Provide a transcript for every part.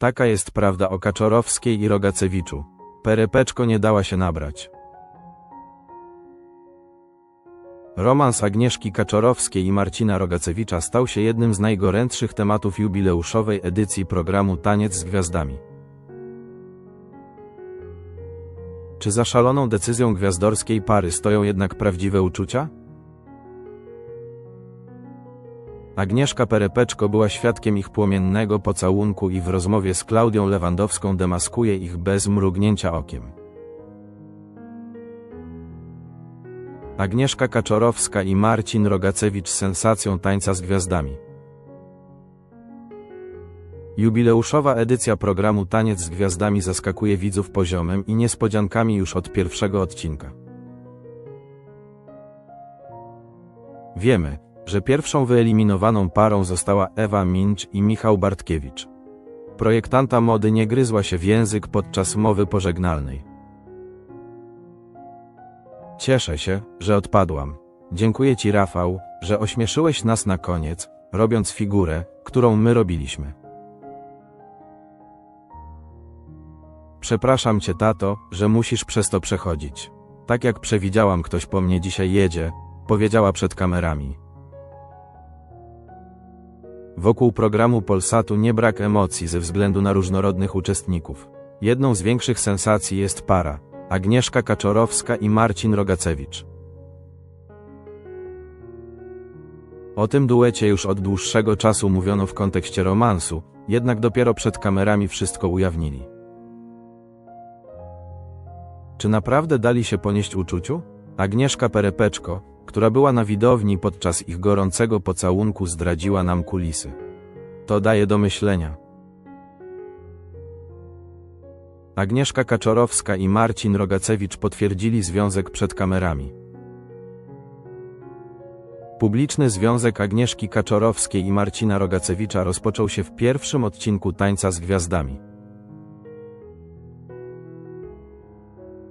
Taka jest prawda o Kaczorowskiej i Rogacewiczu. Perepeczko nie dała się nabrać. Romans Agnieszki Kaczorowskiej i Marcina Rogacewicza stał się jednym z najgorętszych tematów jubileuszowej edycji programu Taniec z Gwiazdami. Czy za szaloną decyzją gwiazdorskiej pary stoją jednak prawdziwe uczucia? Agnieszka Perepeczko była świadkiem ich płomiennego pocałunku i w rozmowie z Klaudią Lewandowską demaskuje ich bez mrugnięcia okiem. Agnieszka Kaczorowska i Marcin Rogacewicz z sensacją tańca z gwiazdami. Jubileuszowa edycja programu Taniec z Gwiazdami zaskakuje widzów poziomem i niespodziankami już od pierwszego odcinka. Wiemy, że pierwszą wyeliminowaną parą została Ewa Mincz i Michał Bartkiewicz. Projektanta mody nie gryzła się w język podczas mowy pożegnalnej. Cieszę się, że odpadłam. Dziękuję Ci, Rafał, że ośmieszyłeś nas na koniec, robiąc figurę, którą my robiliśmy. Przepraszam Cię, tato, że musisz przez to przechodzić. Tak jak przewidziałam, ktoś po mnie dzisiaj jedzie, powiedziała przed kamerami. Wokół programu Polsatu nie brak emocji ze względu na różnorodnych uczestników. Jedną z większych sensacji jest para Agnieszka Kaczorowska i Marcin Rogacewicz. O tym duecie już od dłuższego czasu mówiono w kontekście romansu, jednak dopiero przed kamerami wszystko ujawnili. Czy naprawdę dali się ponieść uczuciu? Agnieszka Perepeczko, która była na widowni podczas ich gorącego pocałunku zdradziła nam kulisy. To daje do myślenia. Agnieszka Kaczorowska i Marcin Rogacewicz potwierdzili związek przed kamerami. Publiczny związek Agnieszki Kaczorowskiej i Marcina Rogacewicza rozpoczął się w pierwszym odcinku Tańca z Gwiazdami.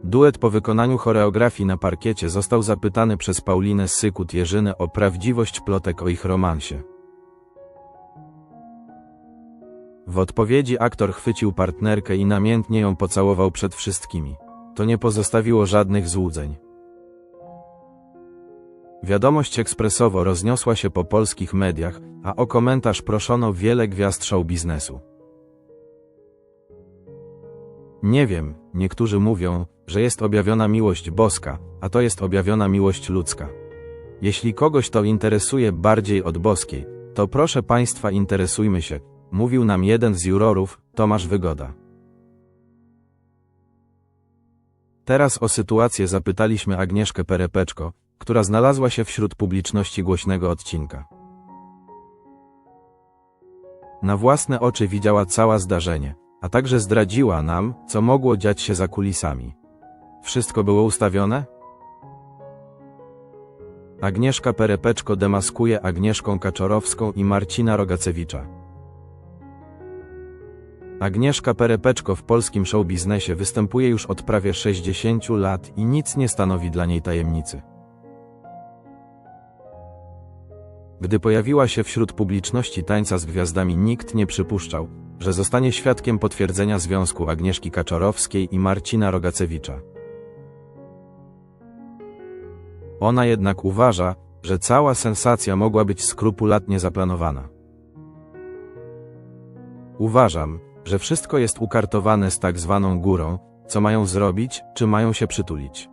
Duet po wykonaniu choreografii na parkiecie został zapytany przez Paulinę Sykut-Jerzynę o prawdziwość plotek o ich romansie. W odpowiedzi aktor chwycił partnerkę i namiętnie ją pocałował przed wszystkimi. To nie pozostawiło żadnych złudzeń. Wiadomość ekspresowo rozniosła się po polskich mediach, a o komentarz proszono wiele gwiazd show biznesu. Nie wiem, niektórzy mówią, że jest objawiona miłość boska, a to jest objawiona miłość ludzka. Jeśli kogoś to interesuje bardziej od boskiej, to proszę Państwa interesujmy się, mówił nam jeden z jurorów, Tomasz Wygoda. Teraz o sytuację zapytaliśmy Agnieszkę Perepeczko, która znalazła się wśród publiczności głośnego odcinka. Na własne oczy widziała całe zdarzenie, a także zdradziła nam, co mogło dziać się za kulisami. Wszystko było ustawione? Agnieszka Perepeczko demaskuje Agnieszką Kaczorowską i Marcina Rogacewicza. Agnieszka Perepeczko w polskim showbiznesie występuje już od prawie 60 lat i nic nie stanowi dla niej tajemnicy. Gdy pojawiła się wśród publiczności tańca z gwiazdami nikt nie przypuszczał, że zostanie świadkiem potwierdzenia związku Agnieszki Kaczorowskiej i Marcina Rogacewicza. Ona jednak uważa, że cała sensacja mogła być skrupulatnie zaplanowana. Uważam, że wszystko jest ukartowane z tak zwaną górą, co mają zrobić, czy mają się przytulić.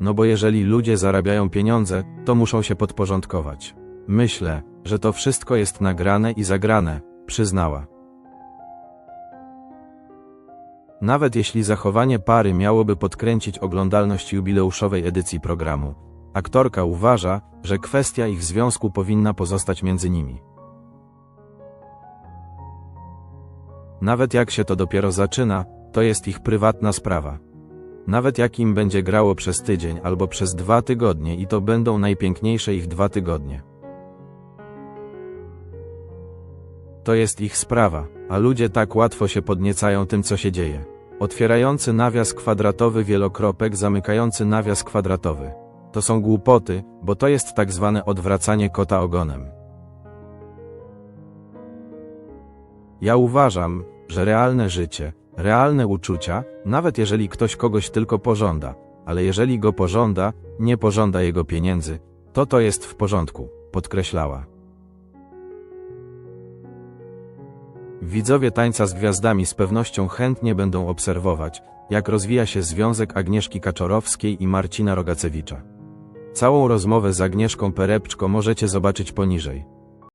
No bo jeżeli ludzie zarabiają pieniądze, to muszą się podporządkować. Myślę, że to wszystko jest nagrane i zagrane, przyznała. Nawet jeśli zachowanie pary miałoby podkręcić oglądalność jubileuszowej edycji programu, aktorka uważa, że kwestia ich związku powinna pozostać między nimi. Nawet jak się to dopiero zaczyna, to jest ich prywatna sprawa. Nawet jak im będzie grało przez tydzień albo przez dwa tygodnie i to będą najpiękniejsze ich dwa tygodnie. To jest ich sprawa, a ludzie tak łatwo się podniecają tym, co się dzieje. Otwierający nawias kwadratowy wielokropek, zamykający nawias kwadratowy. To są głupoty, bo to jest tak zwane odwracanie kota ogonem. Ja uważam, że realne życie, realne uczucia, nawet jeżeli ktoś kogoś tylko pożąda, ale jeżeli go pożąda, nie pożąda jego pieniędzy, to to jest w porządku, podkreślała. Widzowie tańca z gwiazdami z pewnością chętnie będą obserwować, jak rozwija się związek Agnieszki Kaczorowskiej i Marcina Rogacewicza. Całą rozmowę z Agnieszką Perepczko możecie zobaczyć poniżej.